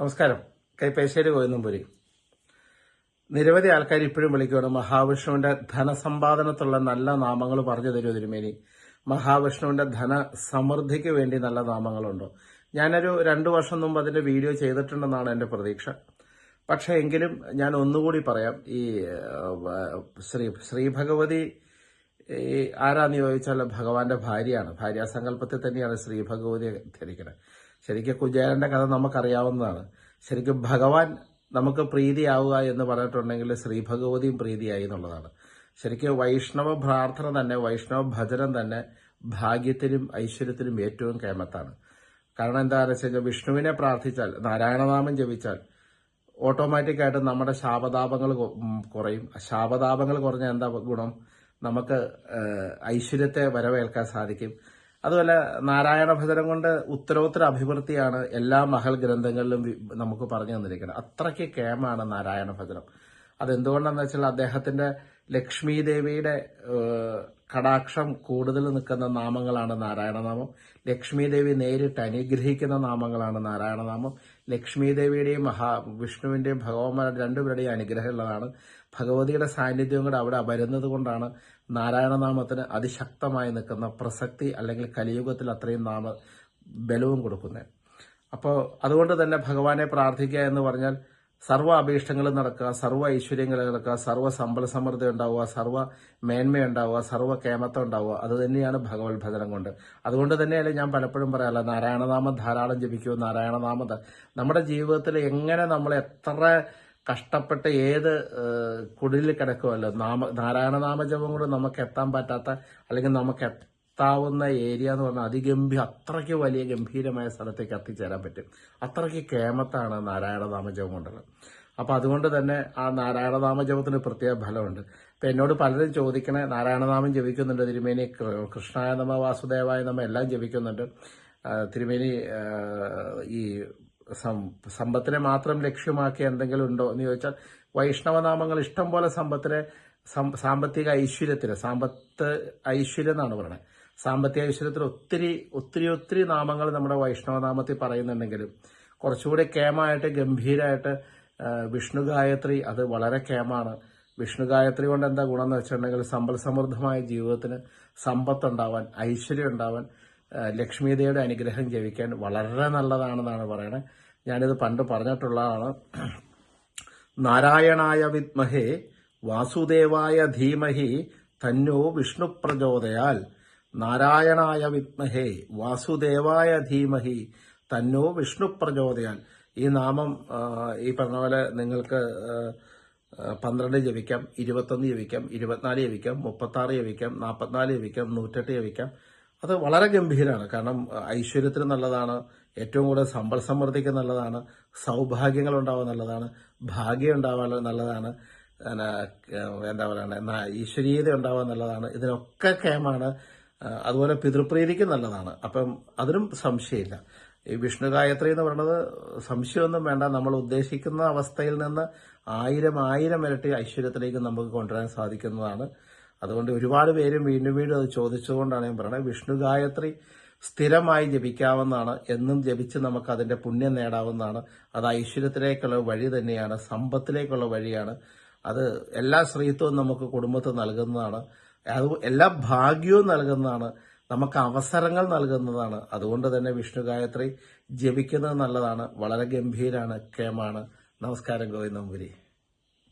നമസ്കാരം. കൈ കൈപ്പേശ്ശേരി ഗോവിന്ദംപുരി. നിരവധി ആൾക്കാർ ഇപ്പോഴും വിളിക്കുകയാണ് മഹാവിഷ്ണുവിന്റെ ധനസമ്പാദനത്തുള്ള നല്ല നാമങ്ങൾ പറഞ്ഞു തരുമോ തിരുമേനി? മഹാവിഷ്ണുവിന്റെ ധനസമൃദ്ധിക്ക് വേണ്ടി നല്ല നാമങ്ങളുണ്ടോ? ഞാനൊരു രണ്ടു വർഷം മുമ്പ് അതിന്റെ വീഡിയോ ചെയ്തിട്ടുണ്ടെന്നാണ് എന്റെ പ്രതീക്ഷ. പക്ഷേ എങ്കിലും ഞാൻ ഒന്നുകൂടി പറയാം ഈ ശ്രീ ശ്രീ ഭഗവതി ആരാന്ന് ചോദിച്ചാൽ ഭഗവാന്റെ ഭാര്യയാണ്. ഭാര്യാസങ്കല്പത്തിൽ തന്നെയാണ് ശ്രീ ഭഗവതി ധരിക്കുന്നത് ശരിക്കും കുചേലന്റെ കഥ നമുക്കറിയാവുന്നതാണ്. ശരിക്കും ഭഗവാൻ നമുക്ക് പ്രീതിയാവുക എന്ന് പറഞ്ഞിട്ടുണ്ടെങ്കിൽ ശ്രീ ഭഗവതിയും പ്രീതിയായി എന്നുള്ളതാണ്. ശരിക്കും വൈഷ്ണവ പ്രാർത്ഥന തന്നെ വൈഷ്ണവ ഭജനം തന്നെ ഭാഗ്യത്തിനും ഐശ്വര്യത്തിനും ഏറ്റവും കേമത്താണ്. കാരണം എന്താണെന്ന് വെച്ച് കഴിഞ്ഞാൽ വിഷ്ണുവിനെ പ്രാർത്ഥിച്ചാൽ നാരായണനാമം ജപിച്ചാൽ ഓട്ടോമാറ്റിക്കായിട്ട് നമ്മുടെ ശാപതാപങ്ങൾ കുറയും. ശാപതാപങ്ങൾ കുറഞ്ഞ എന്താ ഗുണം? നമുക്ക് ഐശ്വര്യത്തെ വരവേൽക്കാൻ സാധിക്കും. അതുപോലെ നാരായണ ഭജനം കൊണ്ട് ഉത്തരോത്തര അഭിവൃദ്ധിയാണ് എല്ലാ മഹൽ ഗ്രന്ഥങ്ങളിലും നമുക്ക് പറഞ്ഞു തന്നിരിക്കുന്നത്. അത്രയ്ക്ക് കേമാണ് നാരായണ ഭജനം. അതെന്തുകൊണ്ടാന്ന് വെച്ചാൽ അദ്ദേഹത്തിന്റെ ലക്ഷ്മി ദേവിയുടെ കടാക്ഷം കൂടുതൽ നിൽക്കുന്ന നാമങ്ങളാണ് നാരായണനാമം. ലക്ഷ്മി ദേവി നേരിട്ട് അനുഗ്രഹിക്കുന്ന നാമങ്ങളാണ് നാരായണനാമം. ലക്ഷ്മി ദേവിയുടെയും മഹാ വിഷ്ണുവിന്റെയും ഭഗവാന്മാരുടെ രണ്ടുപേരുടെയും അനുഗ്രഹമുള്ളതാണ്. ഭഗവതിയുടെ സാന്നിധ്യം കൂടെ അവിടെ വരുന്നത് കൊണ്ടാണ് നാരായണനാമത്തിന് അതിശക്തമായി നിൽക്കുന്ന പ്രസക്തി അല്ലെങ്കിൽ കലിയുഗത്തിൽ അത്രയും നാമ ബലവും കൊടുക്കുന്നത്. അപ്പോൾ അതുകൊണ്ട് തന്നെ ഭഗവാനെ പ്രാർത്ഥിക്കുക എന്ന് പറഞ്ഞാൽ സർവ അഭീഷ്ടങ്ങളും നടക്കുക സർവ ഐശ്വര്യങ്ങൾ നടക്കുക സർവ സമ്പൽ സമൃദ്ധി ഉണ്ടാവുക സർവ മേന്മ ഉണ്ടാവുക സർവ കേമത്വം ഉണ്ടാവുക. അത് തന്നെയാണ് ഭഗവത് ഭജനം കൊണ്ട്. അതുകൊണ്ട് തന്നെയല്ലേ ഞാൻ പലപ്പോഴും പറയാറില്ല നാരായണനാമം ധാരാളം ജപിക്കൂ നാരായണനാമം നമ്മുടെ ജീവിതത്തിൽ എങ്ങനെ നമ്മൾ എത്ര കഷ്ടപ്പെട്ട് ഏത് കുടിലിൽ കിടക്കുമല്ലോ നാമ നാരായണനാമജപം കൊണ്ട് നമുക്ക് എത്താൻ പറ്റാത്ത അല്ലെങ്കിൽ നമുക്ക് എത്താവുന്ന ഏരിയ എന്ന് പറഞ്ഞാൽ അതിഗംഭീര അത്രയ്ക്ക് വലിയ ഗംഭീരമായ സ്ഥലത്തേക്ക് എത്തിച്ചേരാൻ പറ്റും. അത്രയ്ക്ക് കേമത്താണ് നാരായണനാമജപം കൊണ്ടുള്ളത് അപ്പൊ അതുകൊണ്ട് തന്നെ ആ നാരായണനാമജപത്തിന് പ്രത്യേക ഫലമുണ്ട്. ഇപ്പൊ എന്നോട് പലരും ചോദിക്കണേ നാരായണനാമം ജപിക്കുന്നുണ്ട് തിരുമേനി കൃഷ്ണായ നമ വാസുദേവായ നമ എല്ലാം ജപിക്കുന്നുണ്ട്. തിരുമേനി ഈ സമ്പത്തിനെ മാത്രം ലക്ഷ്യമാക്കി എന്തെങ്കിലും ഉണ്ടോ എന്ന് ചോദിച്ചാൽ വൈഷ്ണവനാമങ്ങൾ ഇഷ്ടം പോലെ സമ്പത്തിനെ സാമ്പത്തിക ഐശ്വര്യത്തിന് സാമ്പത്ത് ഐശ്വര്യം എന്നാണ് പറയുന്നത് സാമ്പത്തിക ഐശ്വര്യത്തിന് ഒത്തിരി ഒത്തിരി ഒത്തിരി നാമങ്ങൾ നമ്മുടെ വൈഷ്ണവനാമത്തിൽ പറയുന്നുണ്ടെങ്കിലും കുറച്ചുകൂടി കേമായിട്ട് ഗംഭീരമായിട്ട് വിഷ്ണു ഗായത്രി അത് വളരെ കേമാണ്. വിഷ്ണു ഗായത്രി കൊണ്ട് എന്താ ഗുണം എന്ന് വെച്ചിട്ടുണ്ടെങ്കിൽ സമ്പൽ സമൃദ്ധമായ ജീവിതത്തിന് സമ്പത്തുണ്ടാവാൻ ഐശ്വര്യം ഉണ്ടാവാൻ ലക്ഷ്മിദേവിയുടെ അനുഗ്രഹം ജപിക്കാൻ വളരെ നല്ലതാണെന്നാണ് പറയണത് ഞാനിത് പണ്ട് പറഞ്ഞിട്ടുള്ളതാണ് നാരായണായ വിദ്മഹേ വാസുദേവായ ധീമഹി തന്നോ വിഷ്ണു പ്രചോദയാൽ. നാരായണായ വിത്മഹേ വാസുദേവായ ധീമഹി തന്നോ വിഷ്ണു പ്രചോദയാൽ ഈ നാമം ഈ പറഞ്ഞ പോലെ നിങ്ങൾക്ക് പന്ത്രണ്ട് ജപിക്കാം ഇരുപത്തൊന്ന് ജപിക്കാം ഇരുപത്തിനാല് ജപിക്കാം മുപ്പത്താറ് ജപിക്കാം നാൽപ്പത്തിനാല് ജപിക്കാം നൂറ്റെട്ട് ജപിക്കാം. അത് വളരെ ഗംഭീരമാണ് കാരണം ഐശ്വര്യത്തിന് നല്ലതാണ്. ഏറ്റവും കൂടുതൽ സമ്പൽ സമൃദ്ധിക്ക് നല്ലതാണ്. സൗഭാഗ്യങ്ങൾ ഉണ്ടാവാൻ നല്ലതാണ്. ഭാഗ്യം ഉണ്ടാവാൻ നല്ലതാണ്. എന്താ പറയുക ഈശ്വരീയത ഉണ്ടാവാൻ നല്ലതാണ്. ഇതിനൊക്കെ കേമാണ് അതുപോലെ പിതൃപ്രീതിക്ക് നല്ലതാണ്. അപ്പം അതിനും സംശയമില്ല. ഈ വിഷ്ണു ഗായത്രി എന്ന് പറയുന്നത് സംശയമൊന്നും വേണ്ട. നമ്മൾ ഉദ്ദേശിക്കുന്ന അവസ്ഥയിൽ നിന്ന് ആയിരം ആയിരം ഇരട്ടി ഐശ്വര്യത്തിലേക്ക് നമുക്ക് കൊണ്ടുവരാൻ സാധിക്കുന്നതാണ്. അതുകൊണ്ട് ഒരുപാട് പേരും വീണ്ടും വീണ്ടും അത് ചോദിച്ചുകൊണ്ടാണ് ഞാൻ പറയുന്നത്. വിഷ്ണു ഗായത്രി സ്ഥിരമായി ജപിക്കാവുന്നതാണ്. എന്നും ജപിച്ച് നമുക്ക് അതിന്റെ പുണ്യം നേടാവുന്നതാണ്. അത് ഐശ്വര്യത്തിലേക്കുള്ള വഴി തന്നെയാണ്. സമ്പത്തിലേക്കുള്ള വഴിയാണ്. അത് എല്ലാ സ്ത്രീത്വവും നമുക്ക് കുടുംബത്തിൽ നൽകുന്നതാണ്. അത് എല്ലാ ഭാഗ്യവും നൽകുന്നതാണ്. നമുക്ക് അവസരങ്ങൾ നൽകുന്നതാണ്. അതുകൊണ്ട് തന്നെ വിഷ്ണു ഗായത്രി ജപിക്കുന്നത് നല്ലതാണ്. വളരെ ഗംഭീരാണ് കേമാണ് നമസ്കാരം ഗോവിന്ദംപുരി